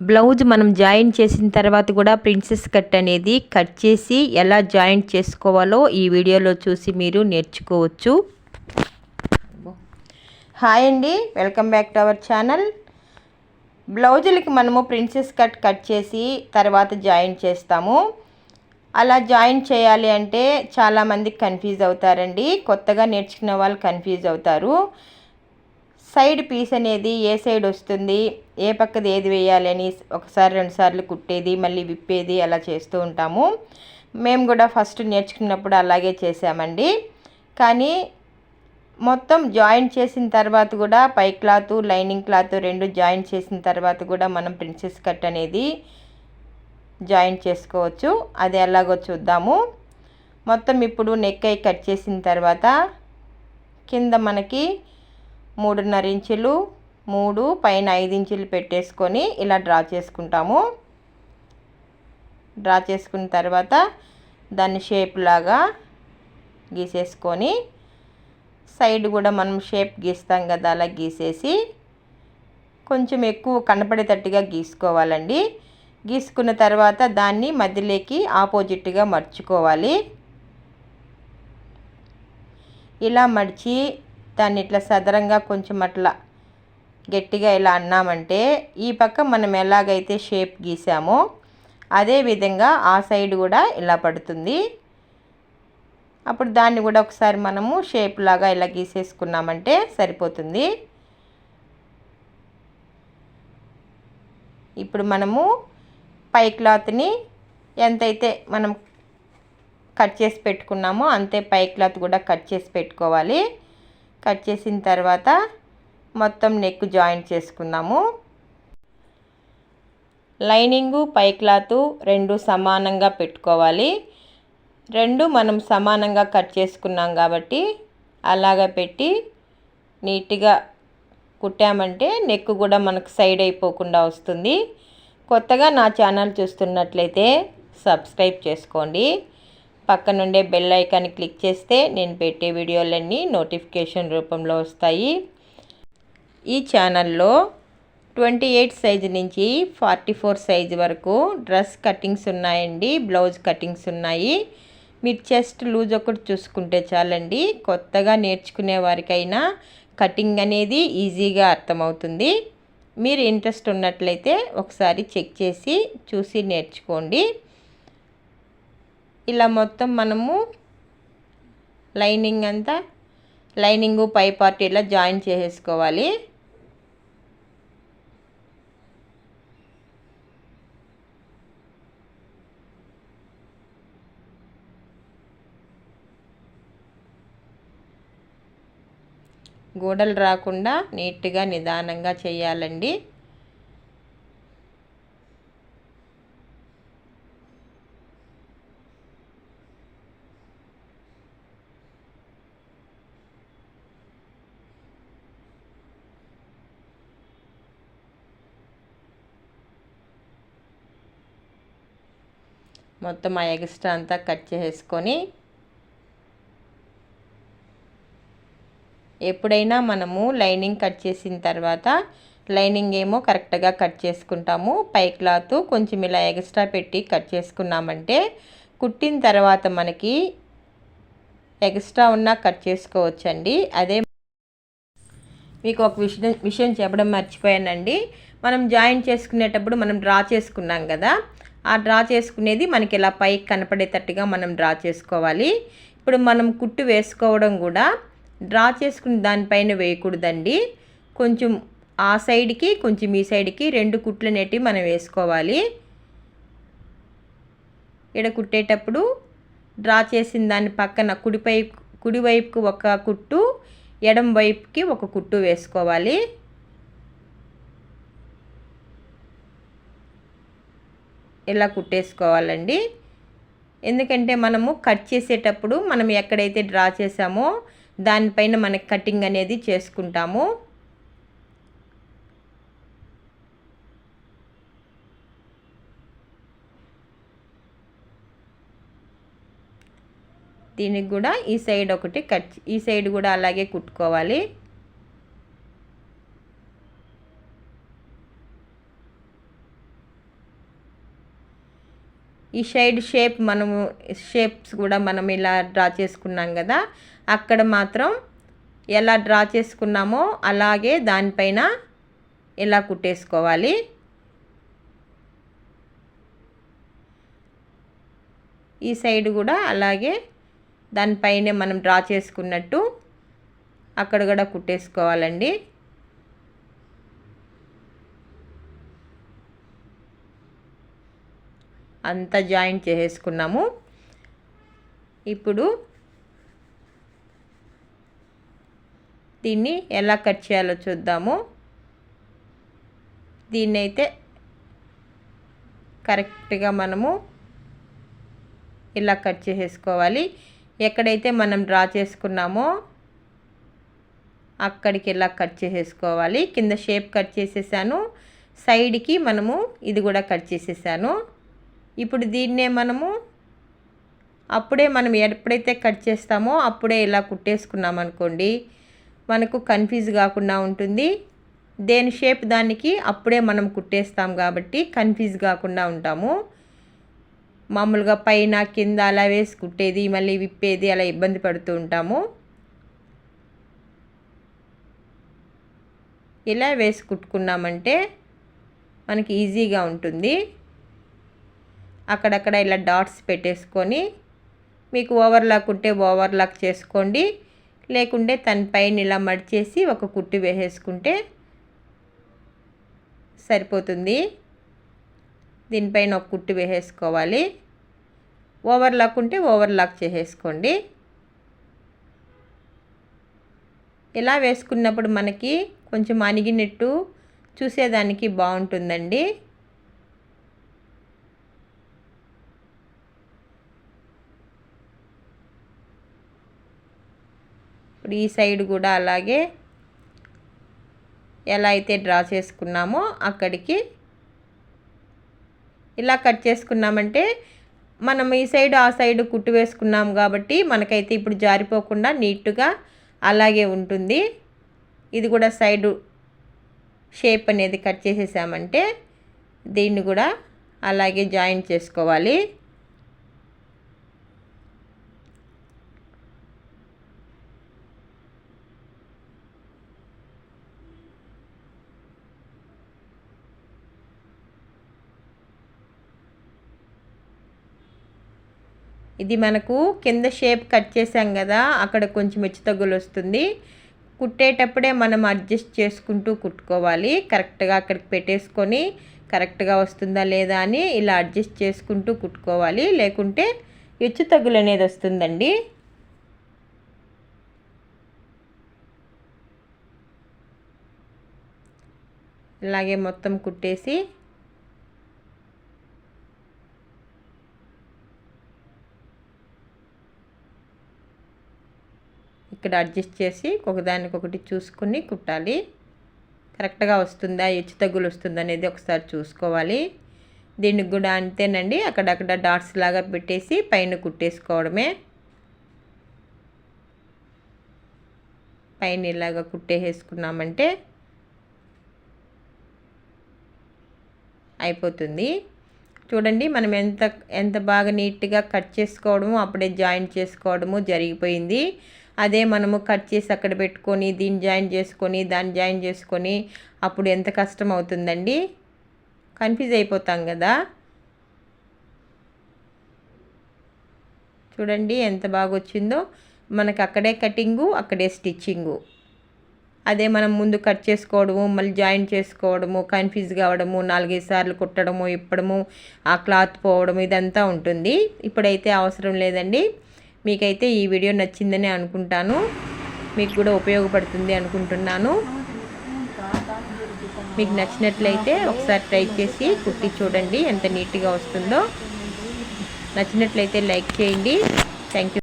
Blouse మనం join చేసిన తర్వాత కూడా ప్రిన్సెస్ కట్ అనేది కట్ చేసి ఎలా జాయిన్ చేసుకోవాలో ఈ వీడియోలో చూసి మీరు నేర్చుకోవచ్చు. హాయ్ అండి welcome back to our channel. బ్లౌజులకి మనము ప్రిన్సెస్ కట్ కట్ చేసి తర్వాత జాయిన్ చేస్తాము. అలా జాయిన్ చేయాలి అంటే చాలామంది కన్ఫ్యూజ్ అవుతారండి. కొత్తగా నేర్చుకునే వాళ్ళు కన్ఫ్యూజ్ అవుతారు. సైడ్ పీస్ అనేది ఏ సైడ్ వస్తుంది ఏ పక్కది ఏది వేయాలి అని ఒకసారి రెండుసార్లు కుట్టేది మళ్ళీ విప్పేది అలా చేస్తూ ఉంటాము. మేము కూడా ఫస్ట్ నేర్చుకున్నప్పుడు అలాగే చేసామండి. కానీ మొత్తం జాయిన్ చేసిన తర్వాత కూడా పై క్లాత్ లైనింగ్ క్లాత్ రెండు జాయిన్ చేసిన తర్వాత కూడా మనం ప్రిన్సెస్ కట్ అనేది జాయిన్ చేసుకోవచ్చు. అది ఎలాగో చూద్దాము. మొత్తం ఇప్పుడు నెక్ అయి కట్ చేసిన తర్వాత కింద మనకి మూడున్నర ఇంచులు మూడు పైన ఐదు ఇంచులు పెట్టేసుకొని ఇలా డ్రా చేసుకుంటాము. డ్రా చేసుకున్న తర్వాత దాన్ని షేప్ లాగా గీసేసుకొని సైడ్ కూడా మనం షేప్ గీస్తాం కదా అలా గీసేసి కొంచెం ఎక్కువ కనపడేటట్టుగా గీసుకోవాలండి. గీసుకున్న తర్వాత దాన్ని మధ్యలోకి ఆపోజిట్గా మర్చుకోవాలి. ఇలా మడిచి దాన్ని ఇట్లా సదరంగా కొంచెం అట్లా గట్టిగా ఇలా అన్నామంటే ఈ పక్క మనం ఎలాగైతే షేప్ గీసామో అదే విధంగా ఆ సైడ్ కూడా ఇలా పడుతుంది. అప్పుడు దాన్ని కూడా ఒకసారి మనము షేప్ లాగా ఇలా గీసేసుకున్నామంటే సరిపోతుంది. ఇప్పుడు మనము పై క్లాత్ని ఎంతైతే మనం కట్ చేసి పెట్టుకున్నామో అంతే పై క్లాత్ కూడా కట్ చేసి పెట్టుకోవాలి. కట్ చేసిన తర్వాత మొత్తం నెక్ జాయింట్ చేసుకుందాము. లైనింగు పై క్లాత్ రెండు సమానంగా పెట్టుకోవాలి. రెండు మనం సమానంగా కట్ చేసుకున్నాం కాబట్టి అలాగా పెట్టి నీట్గా కుట్టామంటే నెక్ కూడా మనకు సైడ్ అయిపోకుండా వస్తుంది. కొత్తగా నా ఛానల్ చూస్తున్నట్లయితే సబ్స్క్రైబ్ చేసుకోండి. పక్కనుండే బెల్ ఐకాన్ క్లిక్ చేస్తే నేను పెట్టే వీడియోలన్నీ నోటిఫికేషన్ రూపంలో వస్తాయి. ఈ ఛానల్లో ట్వంటీ ఎయిట్ సైజు నుంచి ఫార్టీ ఫోర్ సైజు వరకు డ్రెస్ కటింగ్స్ ఉన్నాయండి బ్లౌజ్ కటింగ్స్ ఉన్నాయి. మీరు చెస్ట్ లూజ్ ఒకటి చూసుకుంటే చాలండి. కొత్తగా నేర్చుకునే వారికైనా కటింగ్ అనేది ఈజీగా అర్థమవుతుంది. మీరు ఇంట్రెస్ట్ ఉన్నట్లయితే ఒకసారి చెక్ చేసి చూసి నేర్చుకోండి. ఇలా మొత్తం మనము లైనింగ్ అంతా లైనింగు పై పార్ట్ ఇలా జాయిన్ చేసేసుకోవాలి. గోడలు రాకుండా నీట్గా నిదానంగా చేయాలండి. మొత్తం ఆ ఎక్స్ట్రా అంతా కట్ చేసేసుకొని ఎప్పుడైనా మనము లైనింగ్ కట్ చేసిన తర్వాత లైనింగ్ ఏమో కరెక్ట్గా కట్ చేసుకుంటాము. పై క్లాత్ కొంచెం ఇలా ఎక్స్ట్రా పెట్టి కట్ చేసుకున్నామంటే కుట్టిన తర్వాత మనకి ఎక్స్ట్రా ఉన్నా కట్ చేసుకోవచ్చండి. అదే మీకు ఒక విషయం విషయం చెప్పడం మర్చిపోయానండి. మనం జాయిన్ చేసుకునేటప్పుడు మనం డ్రా చేసుకున్నాం కదా ఆ డ్రా చేసుకునేది మనకి ఇలా పైకి కనపడేటట్టుగా మనం డ్రా చేసుకోవాలి. ఇప్పుడు మనం కుట్టు వేసుకోవడం కూడా డ్రా చేసుకుని దానిపైన వేయకూడదండి. కొంచెం ఆ సైడ్కి కొంచెం ఈ సైడ్కి రెండు కుట్లు నెట్టి మనం వేసుకోవాలి. ఇక్కడ కుట్టేటప్పుడు డ్రా చేసిన దాని పక్కన కుడిపై కుడివైపుకి ఒక కుట్టు ఎడం వైపుకి ఒక కుట్టు వేసుకోవాలి. ఇలా కుట్టేసుకోవాలండి? ఎందుకంటే మనము కట్ చేసేటప్పుడు మనం ఎక్కడైతే డ్రా చేసామో దానిపైన మనకి కటింగ్ అనేది చేసుకుంటాము. దీనికి కూడా ఈ సైడ్ ఒకటి కట్ ఈ సైడ్ కూడా అలాగే కుట్టుకోవాలి. ఈ సైడ్ షేప్ మనము షేప్స్ కూడా మనం ఇలా డ్రా చేసుకున్నాం కదా అక్కడ మాత్రం ఎలా డ్రా చేసుకున్నామో అలాగే దానిపైన ఇలా కుట్టేసుకోవాలి. ఈ సైడ్ కూడా అలాగే దానిపైనే మనం డ్రా చేసుకున్నట్టు అక్కడ కూడా కుట్టేసుకోవాలండి. అంతా జాయింట్ చేసేసుకున్నాము. ఇప్పుడు దీన్ని ఎలా కట్ చేయాలో చూద్దాము. దీన్ని అయితే కరెక్ట్గా మనము ఇలా కట్ చేసేసుకోవాలి. ఎక్కడైతే మనం డ్రా చేసుకున్నామో అక్కడికి ఇలా కట్ చేసేసుకోవాలి. కింద షేప్ కట్ చేసేసాను. సైడ్కి మనము ఇది కూడా కట్ చేసేసాను. ఇప్పుడు దీన్నే మనము అప్పుడే మనం ఎప్పుడైతే కట్ చేస్తామో అప్పుడే ఇలా కుట్టేసుకున్నాం అనుకోండి మనకు కన్ఫ్యూజ్ కాకుండా ఉంటుంది. దేని షేప్ దానికి అప్పుడే మనం కుట్టేస్తాం కాబట్టి కన్ఫ్యూజ్ కాకుండా ఉంటాము. మామూలుగా పైన కింద అలా వేసి కుట్టేది మళ్ళీ విప్పేది అలా ఇబ్బంది పడుతూ ఉంటాము. ఇలా వేసి కుట్టుకున్నామంటే మనకి ఈజీగా ఉంటుంది. అక్కడక్కడ ఇలా డాట్స్ పెట్టేసుకొని మీకు ఓవర్లాక్ ఉంటే ఓవర్లాక్ చేసుకోండి. లేకుంటే తన పైన ఇలా మడిచేసి ఒక కుట్టు వేసేసుకుంటే సరిపోతుంది. దీనిపైన ఒక కుట్టు వేసేసుకోవాలి. ఓవర్లాక్ ఉంటే ఓవర్లాక్ చేసేసుకోండి. ఇలా వేసుకున్నప్పుడు మనకి కొంచెం అణిగినట్టు చూసేదానికి బాగుంటుందండి. ఇప్పుడు ఈ సైడ్ కూడా అలాగే ఎలా అయితే డ్రా చేసుకున్నామో అక్కడికి ఇలా కట్ చేసుకున్నామంటే మనం ఈ సైడ్ ఆ సైడ్ కుట్టు వేసుకున్నాం కాబట్టి మనకైతే ఇప్పుడు జారిపోకుండా నీట్గా అలాగే ఉంటుంది. ఇది కూడా సైడు షేప్ అనేది కట్ చేసేసామంటే దీన్ని కూడా అలాగే జాయిన్ చేసుకోవాలి. ఇది మనకు కింద షేప్ కట్ చేసాం కదా అక్కడ కొంచెం హెచ్చు తగ్గులు వస్తుంది. కుట్టేటప్పుడే మనం అడ్జస్ట్ చేసుకుంటూ కుట్టుకోవాలి. కరెక్ట్గా అక్కడికి పెట్టేసుకొని కరెక్ట్గా వస్తుందా లేదా అని ఇలా అడ్జస్ట్ చేసుకుంటూ కుట్టుకోవాలి. లేకుంటే హెచ్చు తగ్గులు అనేది వస్తుందండి. ఇలాగే మొత్తం కుట్టేసి ఇక్కడ అడ్జస్ట్ చేసి ఒకదానికొకటి చూసుకుని కుట్టాలి. కరెక్ట్గా వస్తుందా హెచ్చు తగ్గులు వస్తుందా అనేది ఒకసారి చూసుకోవాలి. దీనికి కూడా అంతేనండి. అక్కడక్కడ డాట్స్ లాగా పెట్టేసి పైన కుట్టేసుకోవడమే. పైన ఇలాగా కుట్టేసేసుకున్నామంటే అయిపోతుంది. చూడండి మనం ఎంత ఎంత బాగా నీట్గా కట్ చేసుకోవడము అప్పుడే జాయింట్ చేసుకోవడము జరిగిపోయింది. అదే మనము కట్ చేసి అక్కడ పెట్టుకొని దీన్ని జాయిన్ చేసుకొని దాన్ని జాయిన్ చేసుకొని అప్పుడు ఎంత కష్టం అవుతుందండి? కన్ఫ్యూజ్ అయిపోతాం కదా? చూడండి ఎంత బాగా వచ్చిందో మనకు అక్కడే కటింగు అక్కడే స్టిచ్చింగు. అదే మనం ముందు కట్ చేసుకోవడము మళ్ళీ జాయిన్ చేసుకోవడము కన్ఫ్యూజ్ కావడము నాలుగైదు సార్లు కుట్టడము ఇప్పడము ఆ క్లాత్ పోవడం ఇదంతా ఉంటుంది. ఇప్పుడైతే అవసరం లేదండి. మీకైతే ఈ వీడియో నచ్చిందని అనుకుంటాను. మీకు కూడా ఉపయోగపడుతుంది అనుకుంటున్నాను. మీకు నచ్చినట్లయితే ఒకసారి ట్రై చేసి కుట్టి చూడండి ఎంత నీట్గా వస్తుందో. నచ్చినట్లయితే లైక్ చేయండి. Thank you.